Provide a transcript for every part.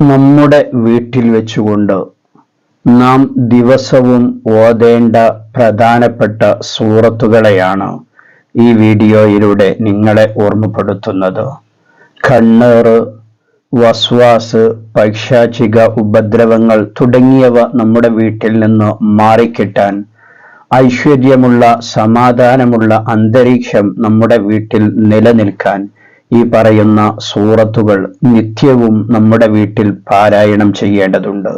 നമ്മുടെ വീട്ടിൽ വെച്ചുകൊണ്ട് നാം ദിവസവും ഓതേണ്ട പ്രധാനപ്പെട്ട സൂറത്തുകളെയാണ് ഈ വീഡിയോയിലൂടെ നിങ്ങളെ ഓർമ്മപ്പെടുത്തുന്നത്. കണ്ണേറ് വസ്വാസ് പൈശാചിക ഉപദ്രവങ്ങൾ തുടങ്ങിയവ നമ്മുടെ വീട്ടിൽ നിന്ന് മാറിക്കിട്ടാൻ ഐശ്വര്യമുള്ള സമാധാനമുള്ള അന്തരീക്ഷം നമ്മുടെ വീട്ടിൽ നിലനിൽക്കാൻ ഈ പറയുന്ന സൂറത്തുകൾ നിത്യവും നമ്മുടെ വീട്ടിൽ പാരായണം ചെയ്യേണ്ടതുണ്ട്.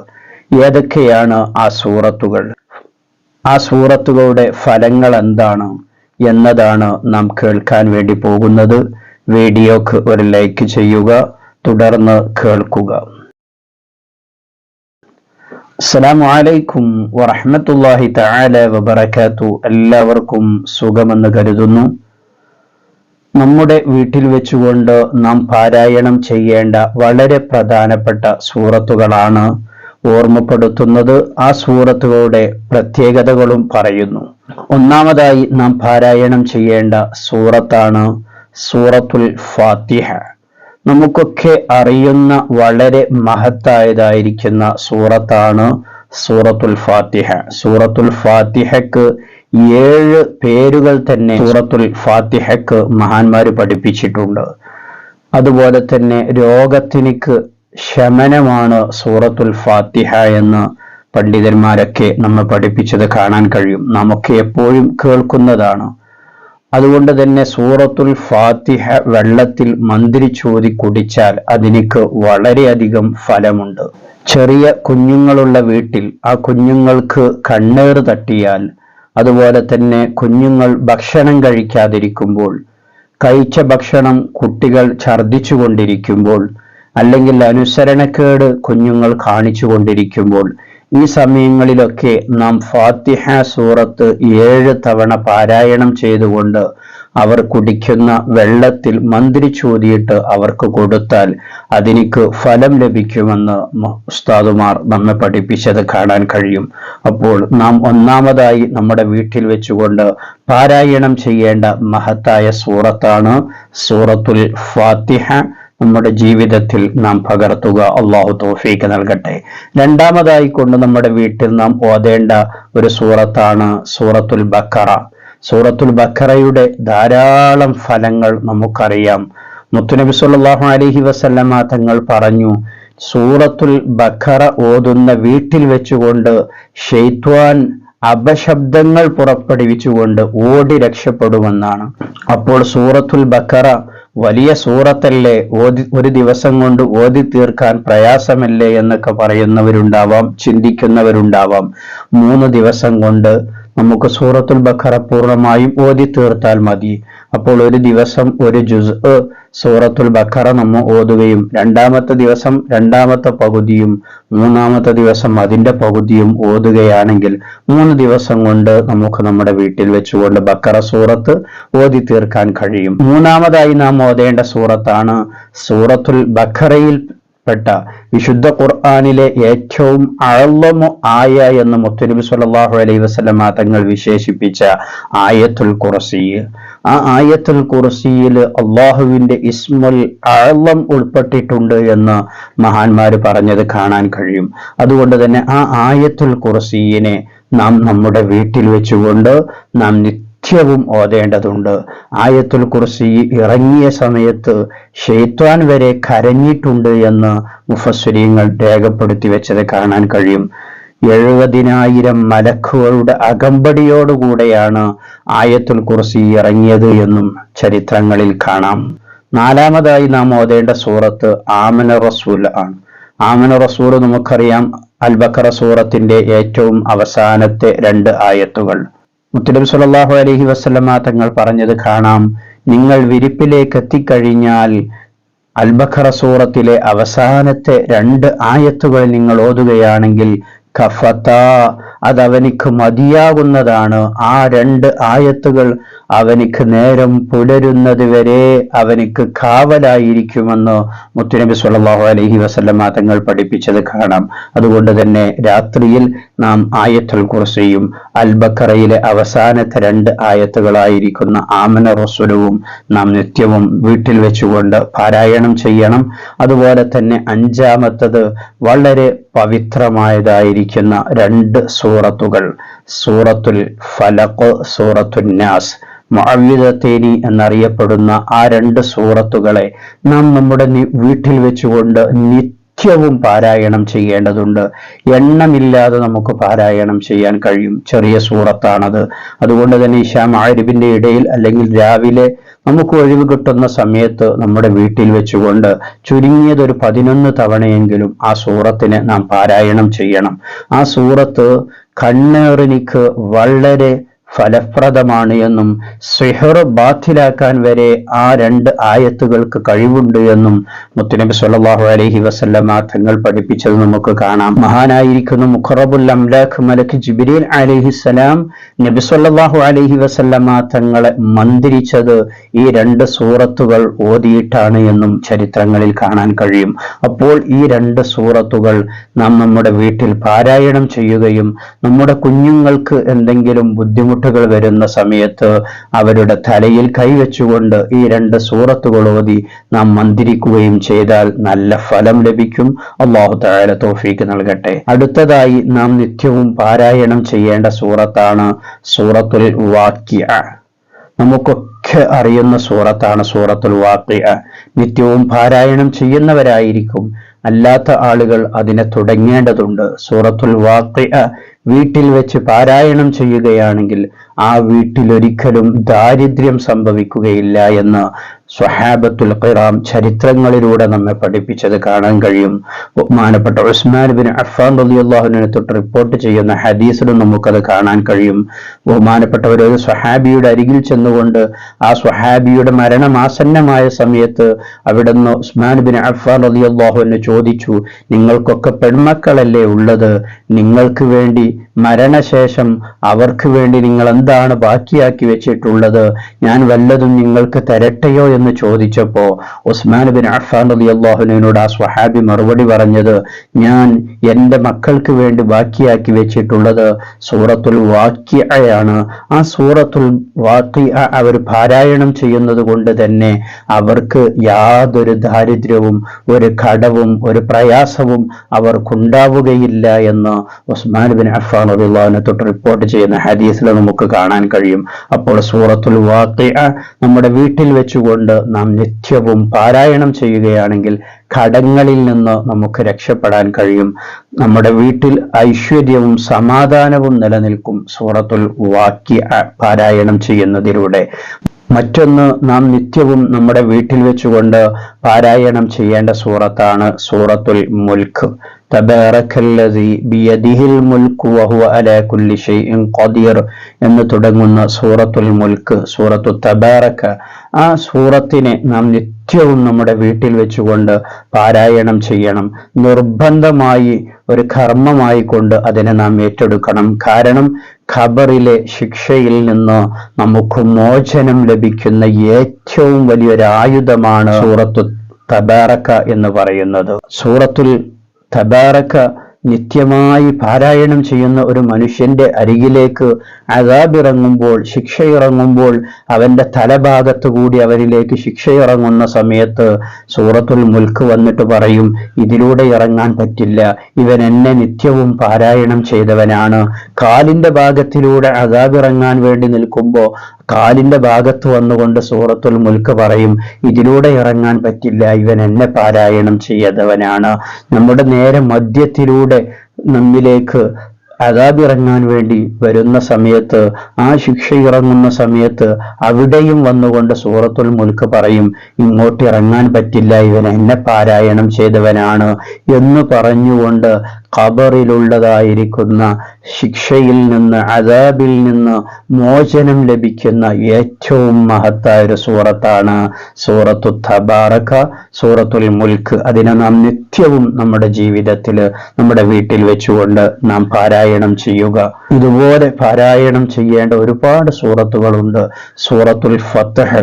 ഏതൊക്കെയാണ് ആ സൂറത്തുകൾ? ആ സൂറത്തുകളുടെ ഫലങ്ങൾ എന്താണ് എന്നതാണ് നാം കേൾക്കാൻ വേണ്ടി പോകുന്നത്. വീഡിയോക്ക് ഒരു ലൈക്ക് ചെയ്യുക തുടർന്ന് കേൾക്കുക. അസ്സലാമു അലൈക്കും വറഹ്മത്തുള്ളാഹി തആല വബറകാതു എല്ലാവർക്കും സുഖമെന്ന് കരുതുന്നു. നമ്മുടെ വീട്ടിൽ വെച്ചുകൊണ്ട് നാം പാരായണം ചെയ്യേണ്ട വളരെ പ്രധാനപ്പെട്ട സൂറത്തുകളാണ് ഓർമ്മപ്പെടുത്തുന്നത്. ആ സൂറത്തുകളുടെ പ്രത്യേകതകളും പറയുന്നു. ഒന്നാമതായി നാം പാരായണം ചെയ്യേണ്ട സൂറത്താണ് സൂറത്തുൽ ഫാത്തിഹ. നമുക്കൊക്കെ അറിയുന്ന വളരെ മഹത്തായതായിരിക്കുന്ന സൂറത്താണ് സൂറത്തുൽ ഫാത്തിഹ. സൂറത്തുൽ ഫാത്തിഹക്ക് ഏഴ് പേരുകൾ തന്നെ സൂറത്തുൽ ഫാത്തിഹക്ക് മഹാന്മാര് പഠിപ്പിച്ചിട്ടുണ്ട്. അതുപോലെ തന്നെ രോഗത്തിനിക്ക് ശമനമാണ് സൂറത്തുൽ ഫാത്തിഹ എന്ന് പണ്ഡിതന്മാരൊക്കെ നമ്മൾ പഠിപ്പിച്ചത് കാണാൻ കഴിയും. നമുക്ക് എപ്പോഴും കേൾക്കുന്നതാണ്. അതുകൊണ്ട് തന്നെ സൂറത്തുൽ ഫാത്തിഹ വെള്ളത്തിൽ മന്ത്രിച്ചോതി കുടിച്ചാൽ അതിനിക്ക് വളരെയധികം ഫലമുണ്ട്. ചെറിയ കുഞ്ഞുങ്ങളുള്ള വീട്ടിൽ ആ കുഞ്ഞുങ്ങൾക്ക് കണ്ണേറ് തട്ടിയാൽ അതുപോലെ തന്നെ കുഞ്ഞുങ്ങൾ ഭക്ഷണം കഴിക്കാതിരിക്കുമ്പോൾ കഴിച്ച ഭക്ഷണം കുട്ടികൾ ഛർദിച്ചു കൊണ്ടിരിക്കുമ്പോൾ അല്ലെങ്കിൽ അനുസരണക്കേട് കുഞ്ഞുങ്ങൾ കാണിച്ചു കൊണ്ടിരിക്കുമ്പോൾ ഈ സമയങ്ങളിലൊക്കെ നാം ഫാത്തിഹ സൂറത്ത് ഏഴ് തവണ പാരായണം ചെയ്തുകൊണ്ട് അവർ കുടിക്കുന്ന വെള്ളത്തിൽ മന്ത്രിച്ചൂതിയിട്ട് അവർക്ക് കൊടുത്താൽ അതിനിക്ക് ഫലം ലഭിക്കുമെന്ന് ഉസ്താദുമാർ നമ്മെ പഠിപ്പിച്ചത് കാണാൻ കഴിയും. അപ്പോൾ നാം ഒന്നാമതായി നമ്മുടെ വീട്ടിൽ വെച്ചുകൊണ്ട് പാരായണം ചെയ്യേണ്ട മഹത്തായ സൂറത്താണ് സൂറത്തുൽ ഫാത്തിഹ. നമ്മുടെ ജീവിതത്തിൽ നാം പകർത്തുക. അള്ളാഹു തോഫീക്ക് നൽകട്ടെ. രണ്ടാമതായി കൊണ്ട് നമ്മുടെ വീട്ടിൽ നാം ഓതേണ്ട ഒരു സൂറത്താണ് സൂറത്തുൽ ബക്കറ. സൂറത്തുൽ ബക്കറയുടെ ധാരാളം ഫലങ്ങൾ നമുക്കറിയാം. മുത്തുനബി സല്ലല്ലാഹു അലഹി വസല്ലമ തങ്ങൾ പറഞ്ഞു സൂറത്തുൽ ബക്കറ ഓതുന്ന വീട്ടിൽ വെച്ചുകൊണ്ട് ഷെയ്ത്വാൻ അപശബ്ദങ്ങൾ പുറപ്പെടുവിച്ചുകൊണ്ട് ഓടി രക്ഷപ്പെടുമെന്നാണ്. അപ്പോൾ സൂറത്തുൽ ബക്കറ വലിയ സൂറത്തല്ലേ? ഓതി ഒരു ദിവസം കൊണ്ട് ഓതി തീർക്കാൻ പ്രയാസമല്ലേ എന്നൊക്കെ പറയുന്നവരുണ്ടാവാം ചിന്തിക്കുന്നവരുണ്ടാവാം. മൂന്ന് ദിവസം കൊണ്ട് നമുക്ക് സൂറത്തുൽ ബഖറ പൂർണമായും ഓതി തീർത്താൽ മതി. അപ്പോൾ ഒരു ദിവസം ഒരു ജുസ് സൂറത്തുൽ ബഖറ നമ്മ ഓതുകയും രണ്ടാമത്തെ ദിവസം രണ്ടാമത്തെ പകുതിയും മൂന്നാമത്തെ ദിവസം അതിന്റെ പകുതിയും ഓതുകയാണെങ്കിൽ മൂന്ന് ദിവസം കൊണ്ട് നമുക്ക് നമ്മുടെ വീട്ടിൽ വെച്ചുകൊണ്ട് ബക്കറ സൂറത്ത് ഓതി തീർക്കാൻ കഴിയും. മൂന്നാമതായി നാം ഓതേണ്ട സൂറത്താണ് സൂറത്തുൽ ബഖറയിൽ പെട്ട വിശുദ്ധ ഖുർആാനിലെ ഏറ്റവും അഴലമു ആയ എന്ന് മുത്തനബി സല്ലല്ലാഹു അലൈഹി വസല്ലമ തങ്ങൾ വിശേഷിപ്പിച്ച ആയത്തുൽ ഖുറസി ആ ആയത്തുൽ ഖുറസിയിൽ അള്ളാഹുവിന്റെ ഇസ്മുൽ അഴലം ഉൾപ്പെട്ടിട്ടുണ്ട് എന്ന് മഹാന്മാർ പറഞ്ഞത് കാണാൻ കഴിയും. അതുകൊണ്ട് തന്നെ ആ ആയത്തുൽ ഖുറസിയിനെ നാം നമ്മുടെ വീട്ടിൽ വെച്ചുകൊണ്ട് നാം നിത്യവും ഓതേണ്ടതുണ്ട്. ആയത്തുൽ കുർസി ഇറങ്ങിയ സമയത്ത് ഷെയ്ത്വാൻ വരെ കരഞ്ഞിട്ടുണ്ട് എന്ന് മുഫസ്വരീങ്ങൾ രേഖപ്പെടുത്തി വെച്ചത് കാണാൻ കഴിയും. എഴുപതിനായിരം മലക്കുകളുടെ അകമ്പടിയോടുകൂടെയാണ് ആയത്തുൽ കുർസി ഇറങ്ങിയത് എന്നും ചരിത്രങ്ങളിൽ കാണാം. നാലാമതായി നാം ഓതേണ്ട സൂറത്ത് ആമന റസൂൽ ആണ്. ആമന റസൂൽ നമുക്കറിയാം. അൽബക്കറ സൂറത്തിന്റെ ഏറ്റവും അവസാനത്തെ രണ്ട് ആയത്തുകൾ. മുത്തലബ് സുലല്ലാഹു അലഹി വസ്ലമ തങ്ങൾ പറഞ്ഞത് കാണാം. നിങ്ങൾ വിരിപ്പിലേക്ക് എത്തിക്കഴിഞ്ഞാൽ അൽബഖറ സൂറത്തിലെ അവസാനത്തെ രണ്ട് ആയത്തുകൾ നിങ്ങൾ ഓതുകയാണെങ്കിൽ കഫത്ത അതവനിക്ക് മതിയാകുന്നതാണ്. ആ രണ്ട് ആയത്തുകൾ അവനിക്ക് നേരം പുലരുന്നത് വരെ അവനിക്ക് കാവലായിരിക്കുമെന്ന് മുത്തുനബി സുല്ലാഹു അലഹി വസല്ലമ തങ്ങൾ പഠിപ്പിച്ചത് കാണാം. അതുകൊണ്ട് തന്നെ രാത്രിയിൽ നാം ആയത്തുൽ കുർസിയും അൽബക്കറയിലെ അവസാനത്തെ രണ്ട് ആയത്തുകളായിരിക്കുന്ന ആമന റസുലവും നാം നിത്യവും വീട്ടിൽ വെച്ചുകൊണ്ട് പാരായണം ചെയ്യണം. അതുപോലെ തന്നെ അഞ്ചാമത്തത് വളരെ പവിത്രമായതായിരിക്കുന്ന രണ്ട് സൂറത്തുകൾ സൂറത്തുൽ ഫലഖ് സൂറത്തുൽ നാസ്. മഅവിദത്തേനി എന്നറിയപ്പെടുന്ന ആ രണ്ട് സൂറത്തുകളെ നാം നമ്മുടെ വീട്ടിൽ വെച്ചുകൊണ്ട് നിത്യവും പാരായണം ചെയ്യേണ്ടതുണ്ട്. എണ്ണമില്ലാതെ നമുക്ക് പാരായണം ചെയ്യാൻ കഴിയും. ചെറിയ സൂറത്താണത്. അതുകൊണ്ട് തന്നെ ഇഷാം ആരിബിന്റെ ഇടയിൽ അല്ലെങ്കിൽ രാവിലെ നമുക്ക് ഒഴിവ് കിട്ടുന്ന സമയത്ത് നമ്മുടെ വീട്ടിൽ വെച്ചുകൊണ്ട് ചുരുങ്ങിയത് ഒരു പതിനൊന്ന് തവണയെങ്കിലും ആ സൂറത്തിനെ നാം പാരായണം ചെയ്യണം. ആ സൂറത്ത് കണ്ണേറിനിക്ക് വളരെ ഫലപ്രദമാണ് എന്നും സിഹർ ബാത്തിലാക്കാൻ വരെ ആ രണ്ട് ആയത്തുകൾക്ക് കഴിവുണ്ട് എന്നും മുത്തുനബി സല്ലല്ലാഹു അലൈഹി വസല്ലമ തങ്ങൾ പഠിപ്പിച്ചത് നമുക്ക് കാണാം. മഹാനായിരിക്കുന്ന മുഖറബുൽ അംലാഖ് മലക്ക് ജിബ്രീൽ അലൈഹിസ്സലാം നബി സല്ലല്ലാഹു അലൈഹി വസല്ലമ തങ്ങളെ മന്ത്രിച്ചത് ഈ രണ്ട് സൂറത്തുകൾ ഓതിയിട്ടാണ് എന്നും ചരിത്രങ്ങളിൽ കാണാൻ കഴിയും. അപ്പോൾ ഈ രണ്ട് സൂറത്തുകൾ നാം നമ്മുടെ വീട്ടിൽ പാരായണം ചെയ്യുകയും നമ്മുടെ കുഞ്ഞുങ്ങൾക്ക് എന്തെങ്കിലും ബുദ്ധിമുട്ടുകൾ വരുന്ന സമയത്ത് അവരുടെ തലയിൽ കൈവച്ചുകൊണ്ട് ഈ രണ്ട് സൂറത്തുകൾ ഓതി നാം മന്ത്രിക്കുകയും ചെയ്താൽ നല്ല ഫലം ലഭിക്കും. അള്ളാഹു താല തോഫീക്ക് നൽകട്ടെ. അടുത്തതായി നാം നിത്യവും പാരായണം ചെയ്യേണ്ട സൂറത്താണ് സൂറത്തുൽ വാക്യ നമുക്കൊക്കെ അറിയുന്ന സൂറത്താണ് സൂറത്തുൽ വാക്യ നിത്യവും പാരായണം ചെയ്യുന്നവരായിരിക്കും അല്ലാത്ത ആളുകൾ അതിനെ തുടങ്ങേണ്ടതുണ്ട്. സൂറത്തുൽ വാഖിഅ വീട്ടിൽ വെച്ച് പാരായണം ചെയ്യുകയാണെങ്കിൽ ആ വീട്ടിലൊരിക്കലും ദാരിദ്ര്യം സംഭവിക്കുകയില്ല എന്ന് സ്വഹാബത്തുൽ ഖിറാം ചരിത്രങ്ങളിലൂടെ നമ്മെ പഠിപ്പിച്ചത് കാണാൻ കഴിയും. ബഹുമാനപ്പെട്ട ഉസ്മാൻ ബിൻ അഫാൻ റളിയല്ലാഹുവിനെ തൊട്ട് റിപ്പോർട്ട് ചെയ്യുന്ന ഹദീസിലും നമുക്കത് കാണാൻ കഴിയും. ബഹുമാനപ്പെട്ടവർ ഒരു സ്വഹാബിയുടെ അരികിൽ ചെന്നുകൊണ്ട് ആ സ്വഹാബിയുടെ മരണമാസന്നമായ സമയത്ത് അവിടുന്ന് ഉസ്മാൻ ബിൻ അഫാൻ റളിയല്ലാഹുവിനെ ചോദിച്ചു നിങ്ങൾക്കൊക്കെ പെൺമക്കളല്ലേ ഉള്ളത്? നിങ്ങൾക്ക് വേണ്ടി മരണശേഷം അവർക്ക് വേണ്ടി നിങ്ങൾ എന്താണ് ബാക്കിയാക്കി വെച്ചിട്ടുള്ളത്? ഞാൻ വല്ലതും നിങ്ങൾക്ക് തരട്ടെയോ എന്ന് ചോദിച്ചപ്പോ ഉസ്മാൻ ബിൻ അഫാൻ അലി അള്ളാഹുനോട് ആ സ്വഹാബി മറുപടി പറഞ്ഞത് ഞാൻ എന്റെ മക്കൾക്ക് വേണ്ടി ബാക്കിയാക്കി വെച്ചിട്ടുള്ളത് സൂറത്തുൽ വാക്യയാണ് ആ സൂറത്തുൽ വാക്യ അവർ പാരായണം ചെയ്യുന്നത് കൊണ്ട് തന്നെ അവർക്ക് യാതൊരു ദാരിദ്ര്യവും ഒരു കടവും ഒരു പ്രയാസവും അവർക്കുണ്ടാവുകയില്ല എന്ന് ഉസ്മാൻ ബിൻ അഫാൻ റളിയല്ലാഹുവിനെ തൊട്ട് റിപ്പോർട്ട് ചെയ്യുന്ന ഹദീസിൽ നമുക്ക് കാണാൻ കഴിയും. അപ്പോൾ സൂറത്തുൽ വാഖിഅ നമ്മുടെ വീട്ടിൽ വെച്ചുകൊണ്ട് നാം നിത്യവും പാരായണം ചെയ്യുകയാണെങ്കിൽ കടങ്ങളിൽ നിന്ന് നമുക്ക് രക്ഷപ്പെടാൻ കഴിയും. നമ്മുടെ വീട്ടിൽ ഐശ്വര്യവും സമാധാനവും നിലനിൽക്കും സൂറത്തുൽ വാക്യ പാരായണം ചെയ്യുന്നതിലൂടെ. മറ്റൊന്ന് നാം നിത്യവും നമ്മുടെ വീട്ടിൽ വെച്ചുകൊണ്ട് പാരായണം ചെയ്യേണ്ട സൂറത്താണ് സൂറത്തുൽ തബാറക്കല്ലദി ബിയദിഹിൽ മുൽക്കു വഹുവ അലാ കുല്ലി ഷൈഇൻ ഖദീർ എന്ന് തുടങ്ങുന്ന സൂറത്തുൽ മുൽക്ക് സൂറത്തു തബാറക്ക. ആ സൂറത്തിനെ നാം നിത്യവും നമ്മുടെ വീട്ടിൽ വെച്ചുകൊണ്ട് പാരായണം ചെയ്യണം. നിർബന്ധമായി ഒരു കർമ്മമായി കൊണ്ട് അതിനെ നാം ഏറ്റെടുക്കണം. കാരണം ഖബറിലെ ശിക്ഷയിൽ നിന്ന് നമുക്ക് മോചനം ലഭിക്കുന്ന ഏറ്റവും വലിയൊരു ആയുധമാണ് സൂറത്തു തബാറക്ക എന്ന് പറയുന്നത്. സൂറത്തുൽ തബാറക്ക നിത്യമായി പാരായണം ചെയ്യുന്ന ഒരു മനുഷ്യന്റെ അരികിലേക്ക് അതാബിറങ്ങുമ്പോൾ ശിക്ഷയിറങ്ങുമ്പോൾ അവന്റെ തലഭാഗത്ത് കൂടി അവരിലേക്ക് ശിക്ഷയിറങ്ങുന്ന സമയത്ത് സൂറത്തുൽ മുൽക്ക് വന്നിട്ട് പറയും ഇതിലൂടെ ഇറങ്ങാൻ പറ്റില്ല. ഇവൻ എന്നെ നിത്യവും പാരായണം ചെയ്തവനാണ്. കാലിന്റെ ഭാഗത്തിലൂടെ അതാബിറങ്ങാൻ വേണ്ടി നിൽക്കുമ്പോൾ കാലിന്റെ ഭാഗത്ത് വന്നുകൊണ്ട് സൂറത്തുൽ മുൽക്ക് പറയും ഇതിലൂടെ ഇറങ്ങാൻ പറ്റില്ല ഇവൻ എന്നെ പാരായണം ചെയ്തവനാണ്. നമ്മുടെ നേരെ മദ്യത്തിലൂടെ നമ്മിലേക്ക് അതാബിറങ്ങാൻ വേണ്ടി വരുന്ന സമയത്ത് ആ ശിക്ഷ ഇറങ്ങുന്ന സമയത്ത് അവിടെയും വന്നുകൊണ്ട് സൂറത്തുൽ മുൽക്ക് പറയും ഇങ്ങോട്ട് ഇറങ്ങാൻ പറ്റില്ല ഇവൻ എന്നെ പാരായണം ചെയ്തവനാണ് എന്ന് പറഞ്ഞുകൊണ്ട് ഖബറിലുള്ളതായിരിക്കുന്ന ശിക്ഷയിൽ നിന്ന് അദാബിൽ നിന്ന് മോചനം ലഭിക്കുന്ന ഏറ്റവും മഹത്തായ ഒരു സൂറത്താണ് സൂറത്തു തബാറക്ക സൂറത്തുൽ മുൽക്ക്. അതിനെ നാം നിത്യവും നമ്മുടെ ജീവിതത്തിൽ നമ്മുടെ വീട്ടിൽ വെച്ചുകൊണ്ട് നാം പാരായണം ചെയ്യുക. ഇതുപോലെ പാരായണം ചെയ്യേണ്ട ഒരുപാട് സൂറത്തുകളുണ്ട്. സൂറത്തുൽ ഫത്തഹ്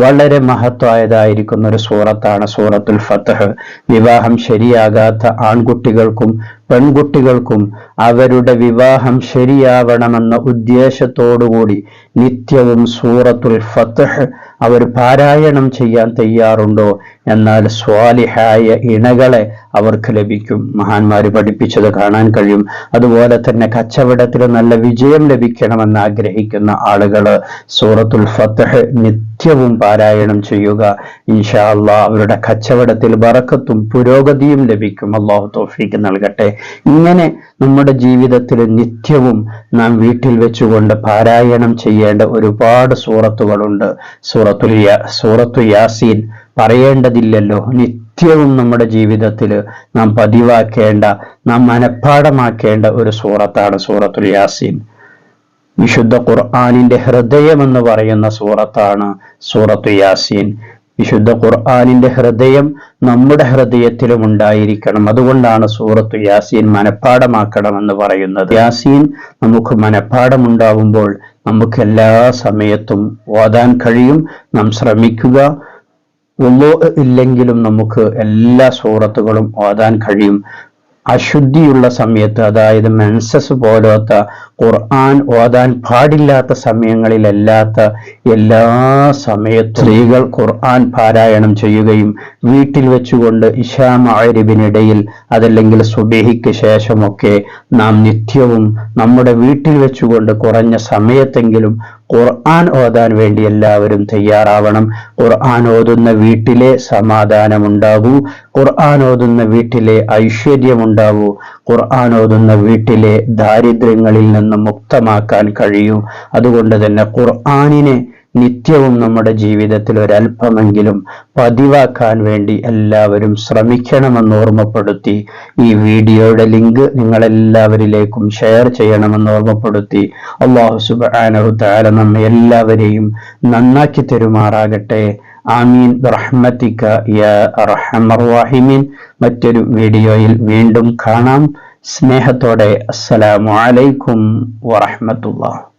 വളരെ മഹത്വായതായിരിക്കുന്ന ഒരു സൂറത്താണ് സൂറത്തുൽ ഫത്തഹ് വിവാഹം ശരിയാകാത്ത ആൺകുട്ടികൾക്കും പെൺകുട്ടികൾക്കും അവരുടെ വിവാഹം ശരിയാവണമെന്ന ഉദ്ദേശത്തോടുകൂടി നിത്യവും സൂറത്തുൽ ഫത്തഹ് അവർ പാരായണം ചെയ്യാൻ തയ്യാറുണ്ടോ? എന്നാൽ സ്വാലിഹായ ഇണകളെ അവർക്ക് ലഭിക്കും. മഹാന്മാർ പഠിപ്പിച്ചത് കാണാൻ കഴിയും. അതുപോലെ തന്നെ കച്ചവടത്തിൽ നല്ല വിജയം ലഭിക്കണമെന്ന് ആഗ്രഹിക്കുന്ന ആളുകൾ സൂറത്തുൽ ഫത്തഹ് നിത്യവും പാരായണം ചെയ്യുക. ഇൻഷാ അള്ളാഹ് അവരുടെ കച്ചവടത്തിൽ ബറക്കത്തും പുരോഗതിയും ലഭിക്കും. അള്ളാഹു തോഫിക്ക് നൽകട്ടെ. ഇങ്ങനെ നമ്മുടെ ജീവിതത്തിൽ നിത്യവും നാം വീട്ടിൽ വെച്ചുകൊണ്ട് പാരായണം ചെയ്യേണ്ട ഒരുപാട് സൂറത്തുകളുണ്ട്. സൂറത്തു സൂറത്തു യാസീൻ പറയേണ്ടതില്ലല്ലോ. നിത്യവും നമ്മുടെ ജീവിതത്തിൽ നാം പതിവാക്കേണ്ട നാം മനഃപ്പാടമാക്കേണ്ട ഒരു സൂറത്താണ് സൂറത്തുൽ യാസീൻ. വിശുദ്ധ ഖുർആാനിന്റെ ഹൃദയം എന്ന് പറയുന്ന സൂറത്താണ് സൂറത്തു യാസീൻ. വിശുദ്ധ ഖുർആാനിന്റെ ഹൃദയം നമ്മുടെ ഹൃദയത്തിലും ഉണ്ടായിരിക്കണം. അതുകൊണ്ടാണ് സൂറത്ത് യാസീൻ മനഃപ്പാടമാക്കണമെന്ന് പറയുന്നത്. യാസീൻ നമുക്ക് മനഃപ്പാടമുണ്ടാവുമ്പോൾ നമുക്ക് എല്ലാ സമയത്തും ഓതാൻ കഴിയും. നാം ശ്രമിക്കുക. ഇല്ലെങ്കിലും നമുക്ക് എല്ലാ സൂറത്തുകളും ഓതാൻ കഴിയും. അശുദ്ധിയുള്ള സമയത്ത് അതായത് മെൻസസ് പോലത്തെ ഖുർആൻ ഓതാൻ പാടില്ലാത്ത സമയങ്ങളിലല്ലാത്ത എല്ലാ സമയത്തും സ്ത്രീകൾ ഖുർആൻ പാരായണം ചെയ്യുകയും വീട്ടിൽ വെച്ചുകൊണ്ട് ഇഷാ മഅരിബിനിടയിൽ അതല്ലെങ്കിൽ സുബേഹിക്ക് ശേഷമൊക്കെ നാം നിത്യവും നമ്മുടെ വീട്ടിൽ വെച്ചുകൊണ്ട് കുറഞ്ഞ സമയത്തെങ്കിലും ഖുർആൻ ഓതാൻ വേണ്ടി എല്ലാവരും തയ്യാറാവണം. ഖുർആൻ ഓതുന്ന വീട്ടിലെ സമാധാനമുണ്ടാകൂ. ഖുർആൻ ഓതുന്ന വീട്ടിലെ ഐശ്വര്യമുണ്ടാകൂ. ഖുർആൻ ഓതുന്ന വീട്ടിലെ ദാരിദ്ര്യങ്ങളിൽ നിന്ന് മുക്തമാക്കാൻ കഴിയും. അതുകൊണ്ട് തന്നെ ഖുർആാനിനെ നിത്യവും നമ്മുടെ ജീവിതത്തിൽ ഒരല്പമെങ്കിലും പതിവാക്കാൻ വേണ്ടി എല്ലാവരും ശ്രമിക്കണമെന്ന് ഓർമ്മപ്പെടുത്തി. ഈ വീഡിയോയുടെ ലിങ്ക് നിങ്ങളെല്ലാവരിലേക്കും ഷെയർ ചെയ്യണമെന്ന് ഓർമ്മപ്പെടുത്തി. അള്ളാഹു സുബാനഹു താര നമ്മെ എല്ലാവരെയും നന്നാക്കി തരുമാറാകട്ടെ. ആമീൻ റഹ്മത്തിക്ക യ റഹമർവാഹിമീൻ മറ്റൊരു വീഡിയോയിൽ വീണ്ടും കാണാം സ്നേഹത്തോടെ അസ്സലാമു അലൈക്കും വറഹമത്തുള്ള